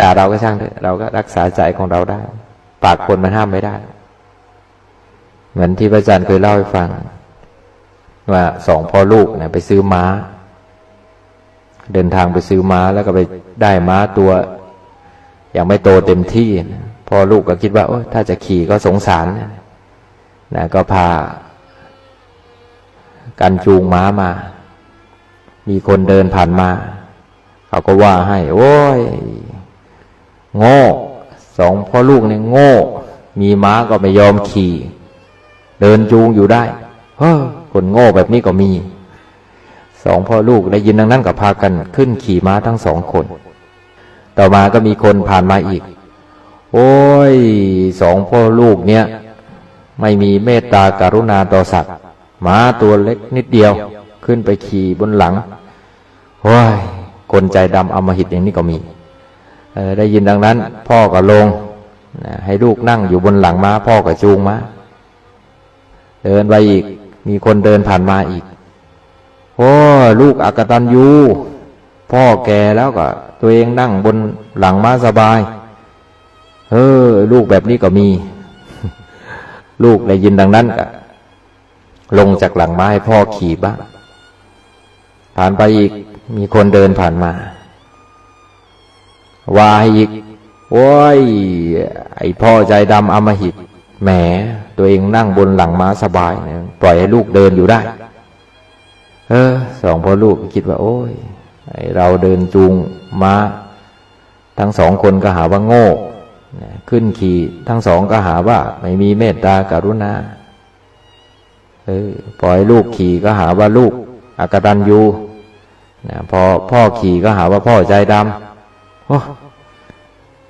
ด่าเราก็ช่างเถอะเราก็รักษาใจของเราได้ ปากคนมันห้ามไม่ได้ เหมือนที่พระอาจารย์เคยเล่าให้ฟัง ว่าสองพ่อลูกเนี่ยไปซื้อม้า เดินทางไปซื้อม้าแล้วก็ไปได้ม้าตัว ยังไม่โตเต็มที่นะพ่อลูกก็คิดว่าโอ้ถ้าจะขี่ก็สงสารนะนะก็พา กันจูงม้ามา มีคนเดินผ่านมา เขาก็ว่าให้ โอ้ย โง่สองพ่อลูกเนี่ยโง่ มีม้าก็ไม่ยอมขี่ เดินจูงอยู่ได้เฮ้อคนโง่แบบนี้ก็มี สองพ่อลูกได้ยินดังนั้นก็พากันขึ้นขี่ม้าทั้งสองคน ต่อมาก็มีคนผ่านมาอีก โอ้ยสองพ่อลูกเนี่ย ไม่มีเมตตากรุณาต่อสัตว์ม้าตัวเล็กนิดเดียว ขึ้นไปขี่บนหลังโอ้ยคนใจดำอำมหิตอย่างนี้ก็มี ได้ยินดังนั้น พ่อก็ลงให้ลูกนั่งอยู่บนหลังม้า พ่อก็จูงม้าเดินไปอีก มีคนเดินผ่านมาอีกโอ้ลูกอากตันยูพ่อแก่แล้วก็ ตัวเองนั่งบนหลังม้าสบายเออลูกแบบนี้ก็มี ลูกได้ยินดังนั้นก็ลงจากหลังม้าให้พ่อขี่บ้างผ่านไปอีกมีคนเดินผ่านมา ว่าให้อีกโอ้ย ไอพ่อใจดำอมหิต แหม ตัวเองนั่งบนหลังม้าสบายนะปล่อยให้ลูกเดินอยู่ได้ เออสองพ่อลูกคิดว่า โอ้ยไอเราเดินจูงม้า ทั้งสองคนก็หาว่าโง่ ขึ้นขี่ทั้งสองก็หาว่า ไม่มีเมตตากรุณา เออปล่อยลูกขี่ก็หาว่าลูกอากตันยูนะพอพ่อขี่ก็หาว่าพ่อใจดำ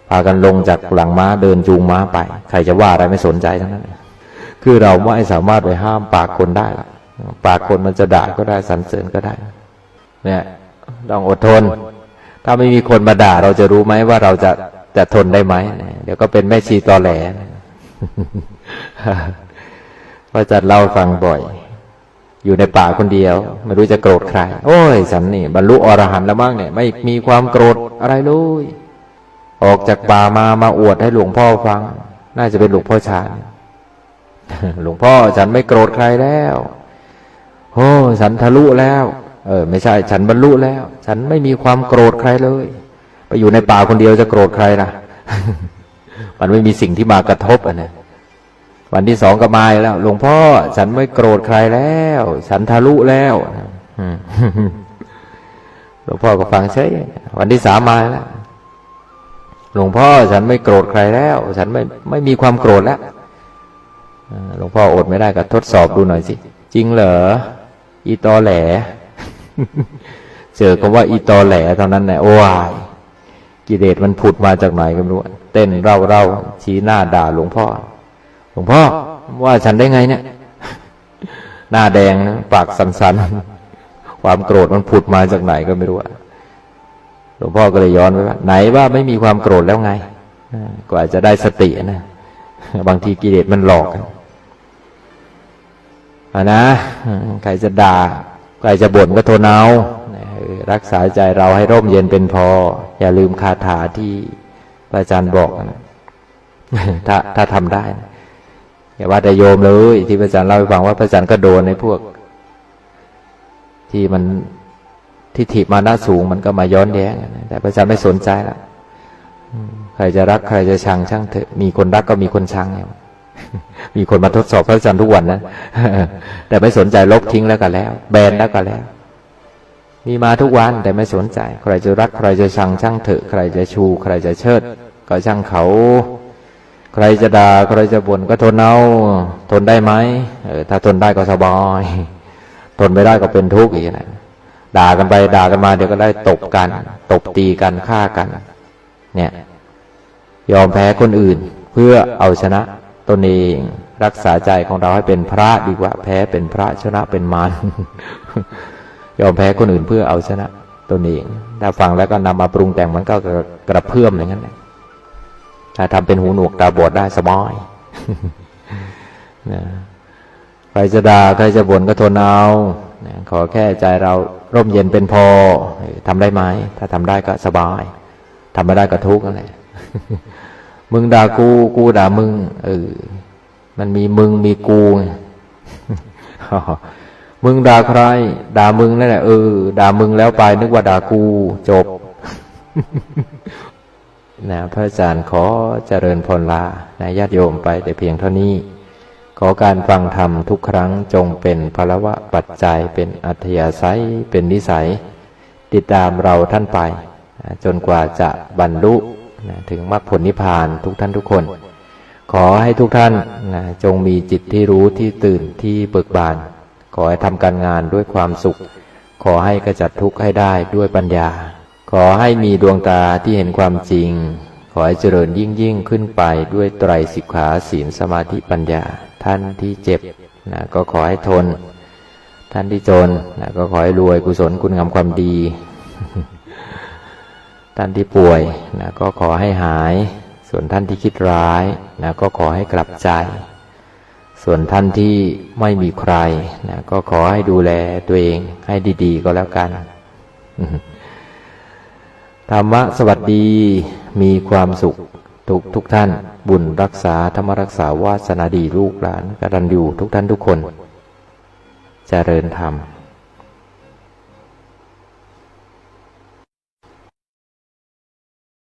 พากันลงจากหลังม้าเดินจูงม้าไป ใครจะว่าอะไรไม่สนใจทั้งนั้น คือเราไม่สามารถไปห้ามปากคนได้หรอกปากคนมันจะด่าก็ได้สรรเสริญก็ได้ เนี่ยต้องอดทน ถ้าไม่มีคนมาด่าเราจะรู้ไหมว่าเราจะจะทนได้ไหมเดี๋ยวก็เป็นแม่ชีตอแหลว่าจะเล่าฟังบ่อย อยู่ในป่าคนเดียว ไม่รู้จะโกรธใคร โอ้ยฉันนี่บรรลุอรหันต์แล้วมั้งเนี่ย ไม่มีความโกรธอะไรเลยออกจากป่ามามาอวดให้หลวงพ่อฟัง น่าจะเป็นหลวงพ่อชาญหลวงพ่อฉันไม่โกรธใครแล้วโอ้ฉันทะลุแล้ว เออ ไม่ใช่ ฉันบรรลุแล้ว ฉันไม่มีความโกรธใครเลย ไปอยู่ในป่าคนเดียวจะโกรธใครล่ะ มันไม่มีสิ่งที่มากระทบอะเนะ วันที่สองก็มาแล้ว หลวงพ่อ ฉันไม่โกรธใครแล้ว ฉันทะลุแล้วหลวงพ่อก็ฟังเฉยวันที่สามมาแล้วหลวงพ่อฉันไม่โกรธใครแล้ว ฉันไม่ไม่มีความโกรธแล้วหลวงพ่ออดไม่ได้ก็ทดสอบดูหน่อยสิ จริงเหรออีตอแหลเจอคำว่าอีตอแหลเท่านั้นแหละโอ้ยกิเลสมันผุดมาจากไหนก็ไม่รู้เต้นเร่าเร่าๆชี้หน้าด่าหลวงพ่อ หลวงพ่อว่าฉันได้ไงเนี่ย หน้าแดงนะปากสันๆความโกรธมันผุดมาจากไหนก็ไม่รู้หลวงพ่อก็เลยย้อนไปว่า ไหนว่าไม่มีความโกรธแล้วไงกว่าจะได้สตินะบางทีกิเลสมันหลอกอะนะใครจะด่าใครจะบ่นก็ทนเอารักษาใจเราให้ร่มเย็นเป็นพอ อย่าลืมคาถาที่พระอาจารย์บอกนะถ้าถ้าทำได้นะ อย่าว่าแต่โยมเลย ที่พระอาจารย์เล่าให้ฟังว่าพระอาจารย์ก็โดนในพวก ที่มันที่ถีบมาหน้าสูงมันก็มาย้อนแย้งนะแต่พระอาจารย์ไม่สนใจละใครจะรักใครจะชังช่างเถอะมีคนรักก็มีคนชังเนี่ยมีคนมาทดสอบพระอาจารย์ทุกวันนะแต่ไม่สนใจลบทิ้งแล้วก็แล้ว แบนแล้วก็แล้ว มีมาทุกวันแต่ไม่สนใจ ใครจะรักใครจะชังช่างเถอะ ใครจะชู ใครจะเชิด ก็ช่างเขา ใครจะด่าใครจะบ่นก็ทนเอาทนได้ไหมเออถ้าทนได้ก็สบายทนไม่ได้ก็เป็นทุกข์อีกนะด่ากันไปด่ากันมา เดี๋ยวก็ได้ตบกัน ตบตีกันฆ่ากัน เนี่ย ยอมแพ้คนอื่น เพื่อเอาชนะตนเองรักษาใจของเราให้เป็นพระดีกว่า แพ้เป็นพระชนะเป็นมารยอมแพ้คนอื่นเพื่อเอาชนะตนเองถ้าฟังแล้วก็นำมาปรุงแต่งมันก็กระเพื่อมอย่างนั้นแหละ ถ้าทำเป็นหูหนวกตาบอดได้สบายนะใครจะด่าใครจะบ่นก็ทนเอานะขอแค่ใจเราร่มเย็นเป็นพอทำได้ไหม ถ้าทำได้ก็สบายทำไม่ได้ก็ทุกข์นั่นแหละมึงด่ากูกูด่ามึงเออมันมีมึงมีกูไงมึงด่าใคร ด่ามึงนั่นแหละเออด่ามึงแล้วไปนึกว่าด่ากูจบ นะพระอาจารย์ขอเจริญพรลานะญาติโยมไปแต่เพียงเท่านี้ ขอการฟังธรรมทุกครั้งจงเป็นพลวะปัจจัยเป็นอัธยาศัยเป็นนิสัย ติดตามเราท่านไป จนกว่าจะบรรลุนะถึงมรรคผลนิพพานทุกท่านทุกคน ขอให้ทุกท่านนะจงมีจิตที่รู้ที่ตื่นที่เบิกบาน ขอให้ทำการงานด้วยความสุข ขอให้กระจัดทุกข์ให้ได้ด้วยปัญญา ขอให้มีดวงตาที่เห็นความจริง ขอให้เจริญยิ่งยิ่งขึ้นไปด้วยไตรสิกขาศีลสมาธิปัญญา ท่านที่เจ็บนะก็ขอให้ทน ท่านที่จนนะก็ขอให้รวยกุศลคุณงามความดี ท่านที่ป่วยนะก็ขอให้หาย ส่วนท่านที่คิดร้ายนะก็ขอให้กลับใจ ส่วนท่านที่ไม่มีใครนะก็ขอให้ดูแลตัวเองให้ดี ๆ ก็แล้วกัน ธรรมะสวัสดีมีความสุขทุกทุกท่าน บุญรักษาธรรมรักษาวาสนาดีลูกหลานกตัญญูทุกท่านทุกคนเจริญธรรม